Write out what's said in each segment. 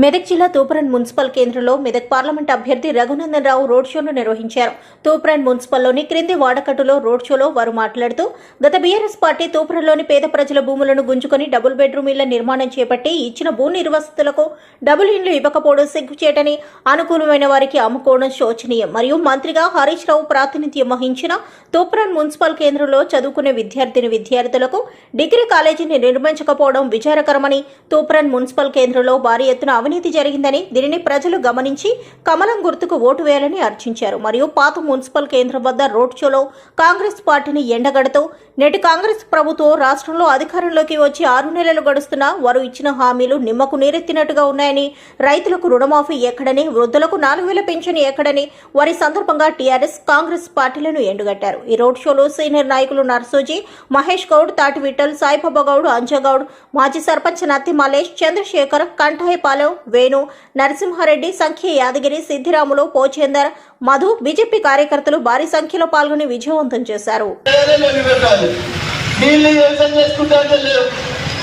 మెదక్ జిల్లా తూప్రాన్ మున్సిపల్ కేంద్రంలో మెదక్ పార్లమెంట్ అభ్యర్థి రఘునందన్ రావు రోడ్ షోను నిర్వహించారు. తూప్రాన్ మున్సిపల్లోని క్రింది వాడకట్టులో రోడ్ షోలో వారు మాట్లాడుతూ గత బీఆర్ఎస్ పార్టీ తూప్రాన్లోని పేద ప్రజల భూములను గుంజుకొని డబుల్ బెడ్రూమ్ ఇళ్ళ నిర్మాణం చేపట్టి ఇచ్చిన భూ నిర్వాసితులకు డబుల్ ఇండ్లు ఇవ్వకపోవడం సిగ్గుచేటని అనుకూలమైన వారికి అమ్ముకోవడం శోచనీయం. మరియు మంత్రిగా హరీష్ రావు ప్రాతినిధ్యం వహించిన తూప్రాన్ మున్సిపల్ కేంద్రంలో చదువుకునే విద్యార్థిని విద్యార్థులకు డిగ్రీ కాలేజీని నిర్మించకపోవడం విచారకరమని తూప్రాన్ మున్సిపల్ కేంద్రంలో భారీ ఎత్తున అవినీతి జరిగిందని దీనిని ప్రజలు గమనించి కమలం గుర్తుకు ఓటు వేయాలని అర్చించారు. మరియు పాత మున్సిపల్ కేంద్రం వద్ద రోడ్ షోలో కాంగ్రెస్ పార్టీని ఎండగడుతూ నేటి కాంగ్రెస్ ప్రభుత్వం రాష్ట్రంలో అధికారంలోకి వచ్చి ఆరు నెలలు గడుస్తున్నా వారు ఇచ్చిన హామీలు నిమ్మకు నీరెత్తినట్టుగా ఉన్నాయని రైతులకు రుణమాఫీ ఎక్కడని వృద్ధులకు నాలుగు వేల పెన్షన్ ఎక్కడని వారి సందర్భంగా టీఆర్ఎస్ కాంగ్రెస్ పార్టీలను ఎండుగట్టారు. ఈ రోడ్ షోలో సీనియర్ నాయకులు నర్సోజీ మహేష్ గౌడ్ తాటి విఠల్ సాయిబాబా గౌడ్ అంజగౌడ్ మాజీ సర్పంచ్ నత్తి మలేష్ చంద్రశేఖర్ కంఠాయిపాలెం వేణు నరసింహారెడ్డి సంఖ్య యాదగిరి సిద్ధిరాములు పోచేందర్ మధు బీజేపీ కార్యకర్తలు భారీ సంఖ్యలో పాల్గొని విజయవంతం చేశారు.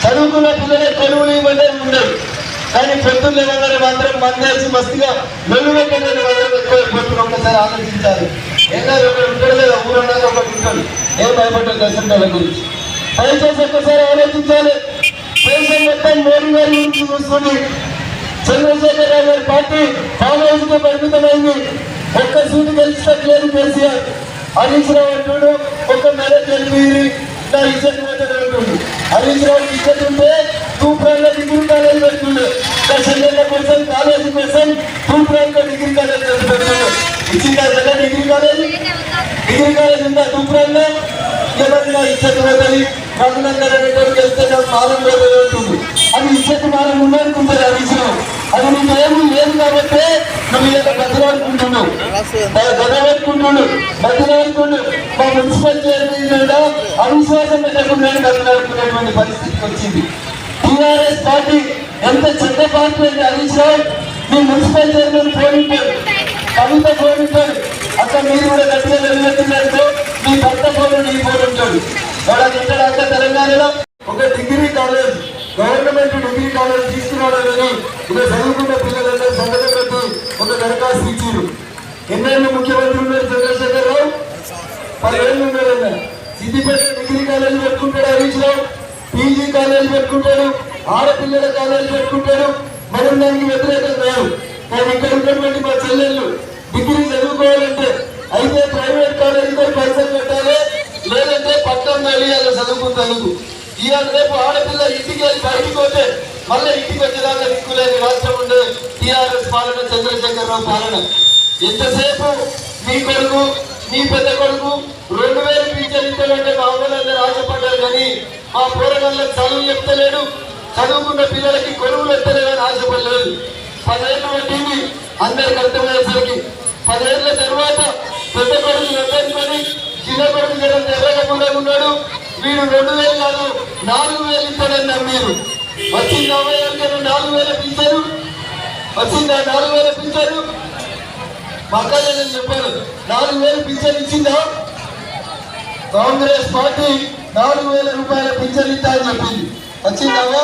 చదువుకున్న పిల్లలే కొలువులు ఉండదు కానీ పెద్దలు మాత్రం మందేసి మస్తుగా పెట్టండి మాత్రం ఎక్కువ పెట్టుకుని ఒక్కసారి ఆలోచించాలి. ఎన్నారు ఒకటి ఉంటాడు లేదా ఒకటి ఉంటాడు. ఏం దర్శనం వాళ్ళ గురించి? దయచేసి ఆలోచించాలి. దేశం మొత్తం మోడీ గారి గురించి చూస్తుంది చంద్రశేఖర్ రావు గారి పార్టీ ఫామ్ హౌస్కు పరిమితమైంది. ఒక్క సీటు గెలిచినట్లేదు కేసీఆర్. హరీష్ రావు అంటాడు ఒక మెదక్ గెలిపి నా ఇజ్జత్ పోతుంది అంటుండు హరీష్ రావు ఇజ్జత్ ఉంటే తూప్రాన్లో డిగ్రీ కాలేజ్ పెడుతుండే. సెకండ్ కోసం కాలేజీ కోసం తూప్రాన్లో డిగ్రీ కాలేజ్ పెడుతుండే. ఇచ్చిందా కదా డిగ్రీ కాలేజ్? డిగ్రీ కాలేజ్ ఉందా తూప్రాన్లో? ఎవరి నా ఇజ్జత్ పోతుంది రఘునందన్ రెడ్డి గెలిస్తే నాకు మాలం పోతుంది అంటుంది అది ఇజ్జత్ మాలం ఉన్నాను హరీష్ రావు అది నీకు ఏమి లేదు కాబట్టి బతిలాడుకుంటున్నాడు బతిలాడుకుంటు మా మున్సిపల్ చైర్మన్ కూడా అవిశ్వాసం పెట్టకుండా బతిలాడుకునేటువంటి పరిస్థితికి వచ్చింది. టీఆర్ఎస్ పార్టీ ఎంత చెడ్డ పార్టీ అంటే హరీష్ రావు మీ మున్సిపల్ చైర్మన్ పోనింటాడు కవిత పోనింటాడు అక్కడ మీరు కూడా గట్టిగా నిలబెట్టినట్టు మీ భర్త ఫోన్ నీ ఫోన్ ఉంటాడు వాడు ఇక్కడ అక్కడ తెలంగాణలో ఒక degree college government degree college తీసుకున్నాడని ఇక్కడ చదువుకున్న పిల్లలందరూ సంతకం పెట్టి ఒక దరఖాస్తు ఇచ్చారు. ఎన్నేళ్ళు ముఖ్యమంత్రి ఉన్నారు చంద్రశేఖర్ రావు? పదిహేళ్ళు ఉన్నారన్న. సిద్దిపేట డిగ్రీ కాలేజ్ పెట్టుకుంటాడు హరీష్ రావు. పీజీ కాలేజ్ పెట్టుకుంటాడు. ఆడపిల్లల కాలేజ్ పెట్టుకుంటాడు. మనం దానికి వ్యతిరేకం కాదు. కానీ ఇక్కడ ఉన్నటువంటి మా చెల్లెళ్ళు డిగ్రీ చదువుకోవాలంటే అయితే ప్రైవేట్ కాలేజ్ పైసలు పెట్టాలి లేదంటే పట్టణం అలా చదువుకుంటాను ఇవాళ రేపు ఆడపిల్ల ఇంటికి వెళ్ళి బయటికి పోతే మళ్ళీ ఇంటికి వచ్చేదాకా దిక్కులేని రాష్ట్రం ఉండదు టీఆర్ఎస్ పాలన చంద్రశేఖరరావు పాలన. ఎంతసేపు మీ కొడుకు మీ పెద్ద కొడుకు రెండు వేలు పింఛన్ ఇస్తామంటే మా ఊళ్ళందరూ ఆశపడ్డారు కానీ మా పూరగాళ్ళకి చదువు చెప్తలేడు చదువుకున్న పిల్లలకి కొలువులు ఎత్తలేదని ఆశపడలేదు పదేళ్ళ టీవీ అందరికి అర్థమయ్యేసరికి పదేళ్ళ తర్వాత పెద్ద కొడుకు నిర్ణయించుకొని చిన్న కొడుకు జగన్ ఎర్రగకుండా ఉన్నాడు. వీడు రెండు వేలు కాదు నాలుగు వేలు ఇస్తాడన్నారు మీరు. వచ్చింది అమ్మాయి అంటే నాలుగు వేలు పింఛను వచ్చిందా? నాలుగు వేలు పిలిచారు పక్కనే చెప్పారు? నాలుగు వేలు పింఛన్ ఇచ్చిందా? కాంగ్రెస్ పార్టీ నాలుగు వేల రూపాయల పింఛన్ ఇస్తా అని చెప్పింది. వచ్చిందావా